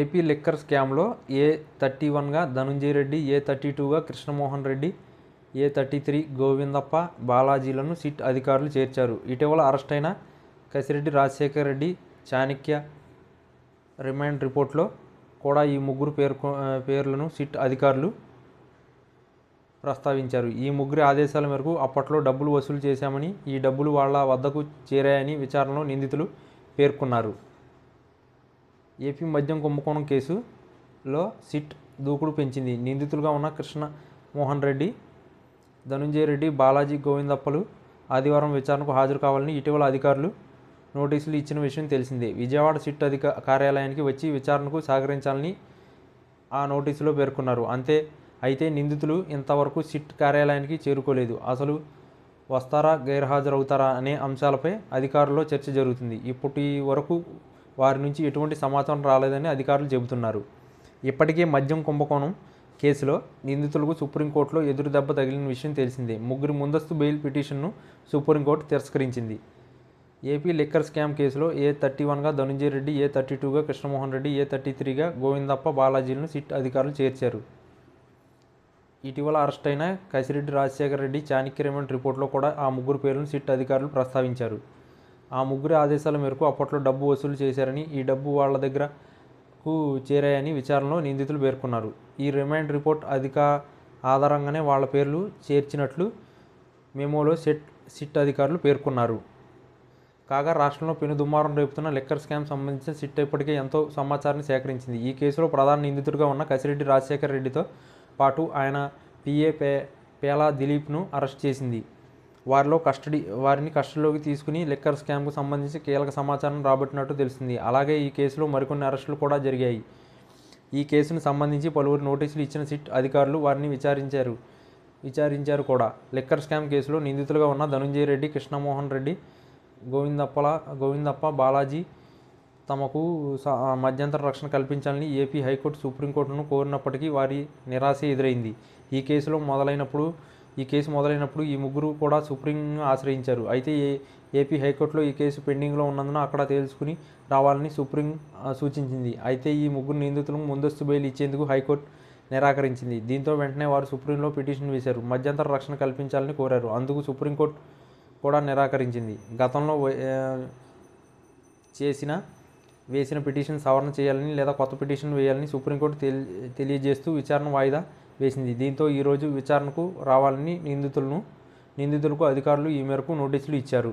AP liquor స్కామ్లో ఏ thirty వన్గా Dhanunjaya Reddy A thirty టూగా Krishnamohan Reddy A thirty three Govindappa బాలాజీలను SIT అధికారులు చేర్చారు. ఇటీవల అరెస్ట్ అయిన కసిరెడ్డి రాజశేఖర్ రెడ్డి చాణక్య రిమాండ్ రిపోర్ట్లో కూడా ఈ ముగ్గురు పేర్కొ పేర్లను సిట్ అధికారులు ప్రస్తావించారు. ఈ ముగ్గురి ఆదేశాల మేరకు అప్పట్లో డబ్బులు వసూలు చేశామని ఈ డబ్బులు వాళ్ళ వద్దకు చేరాయని విచారణలో నిందితులు పేర్కొన్నారు. ఏపీ మద్యం కుంభకోణం కేసులో సిట్ దూకుడు పెంచింది. నిందితులుగా ఉన్న కృష్ణ మోహన్ రెడ్డి ధనుంజయ రెడ్డి బాలాజీ గోవిందప్పలు ఆదివారం విచారణకు హాజరు కావాలని ఇటీవల అధికారులు నోటీసులు ఇచ్చిన విషయం తెలిసిందే. విజయవాడ సిట్ అధిక కార్యాలయానికి వచ్చి విచారణకు సహకరించాలని ఆ నోటీసులో పేర్కొన్నారు. అంతే అయితే నిందితులు ఇంతవరకు సిట్ కార్యాలయానికి చేరుకోలేదు. అసలు వస్తారా గైర్హాజరవుతారా అనే అంశాలపై అధికారుల్లో చర్చ జరుగుతుంది. ఇప్పటి వరకు వారి నుంచి ఎటువంటి సమాచారం రాలేదని అధికారులు చెబుతున్నారు. ఇప్పటికే మద్యం కుంభకోణం కేసులో నిందితులకు సుప్రీంకోర్టులో ఎదురు దెబ్బ తగిలిన విషయం తెలిసిందే. ముగ్గురి ముందస్తు బెయిల్ పిటిషన్ను సుప్రీంకోర్టు తిరస్కరించింది. ఏపీ లిక్కర్ స్కామ్ కేసులో ఏ థర్టీ వన్గా ధనుంజయ రెడ్డి ఏ థర్టీ టూగా కృష్ణమోహన్ రెడ్డి ఏ థర్టీ త్రీగా గోవిందప్ప బాలాజీలను సిట్ అధికారులు చేర్చారు. ఇటీవల అరెస్ట్ అయిన కసిరెడ్డి రాజశేఖర రెడ్డి చాణక్య రిమాండ్ రిపోర్ట్లో కూడా ఆ ముగ్గురు పేర్లను సిట్ అధికారులు ప్రస్తావించారు. ఆ ముగ్గురి ఆదేశాల మేరకు అప్పట్లో డబ్బు వసూలు చేశారని ఈ డబ్బు వాళ్ళ దగ్గరకు చేరాయని విచారణలో నిందితులు పేర్కొన్నారు. ఈ రిమాండ్ రిపోర్ట్ అధిక ఆధారంగానే వాళ్ళ పేర్లు చేర్చినట్లు మెమోలో సెట్ సిట్ అధికారులు పేర్కొన్నారు. కాగా రాష్ట్రంలో పెను దుమారం రేపుతున్న లిక్కర్ స్కామ్ సంబంధించిన సిట్ ఇప్పటికే ఎంతో సమాచారాన్ని సేకరించింది. ఈ కేసులో ప్రధాన నిందితుడిగా ఉన్న కసిరెడ్డి రాజశేఖర రెడ్డితో పాటు ఆయన పిఏ పే పేలా దిలీప్ను అరెస్ట్ చేసింది. వారిలో కస్టడీ వారిని కస్టడీలోకి తీసుకుని లిక్కర్ స్కామ్కు సంబంధించి కీలక సమాచారం రాబట్టినట్టు తెలిసింది అలాగే ఈ కేసులో మరికొన్ని అరెస్టులు కూడా జరిగాయి. ఈ కేసును సంబంధించి పలువురు నోటీసులు ఇచ్చిన సిట్ అధికారులు వారిని విచారించారు. విచారించారు కూడా. లిక్కర్ స్కామ్ కేసులో నిందితులుగా ఉన్న ధనుంజయ రెడ్డి కృష్ణమోహన్ రెడ్డి గోవిందప్పల గోవిందప్ప బాలాజీ తమకు స- మధ్యంతర రక్షణ కల్పించాలని ఏపీ హైకోర్టు సుప్రీంకోర్టును కోరినప్పటికీ వారి నిరాశ ఎదురైంది. ఈ కేసులో మొదలైనప్పుడు ఈ కేసు మొదలైనప్పుడు ఈ ముగ్గురు కూడా సుప్రీం ఆశ్రయించారు. అయితే ఏ ఏపీ హైకోర్టులో ఈ కేసు పెండింగ్లో ఉన్నందున అక్కడ తేల్చుకుని రావాలని సుప్రీం సూచించింది. అయితే ఈ ముగ్గురు నిందితులకు ముందస్తు బెయిల్ ఇచ్చేందుకు హైకోర్టు నిరాకరించింది. దీంతో వెంటనే వారు సుప్రీంలో పిటిషన్ వేశారు. మధ్యంతర రక్షణ కల్పించాలని కోరారు. అందుకు సుప్రీంకోర్టు కూడా నిరాకరించింది. గతంలో చేసిన వేసిన పిటిషన్ సవరణ చేయాలని లేదా కొత్త పిటిషన్ వేయాలని సుప్రీంకోర్టు తెలి తెలియజేస్తూ విచారణ వాయిదా వేసింది. దీంతో ఈరోజు విచారణకు రావాలని నిందితులను నిందితులకు అధికారులు ఈ మేరకు నోటీసులు ఇచ్చారు.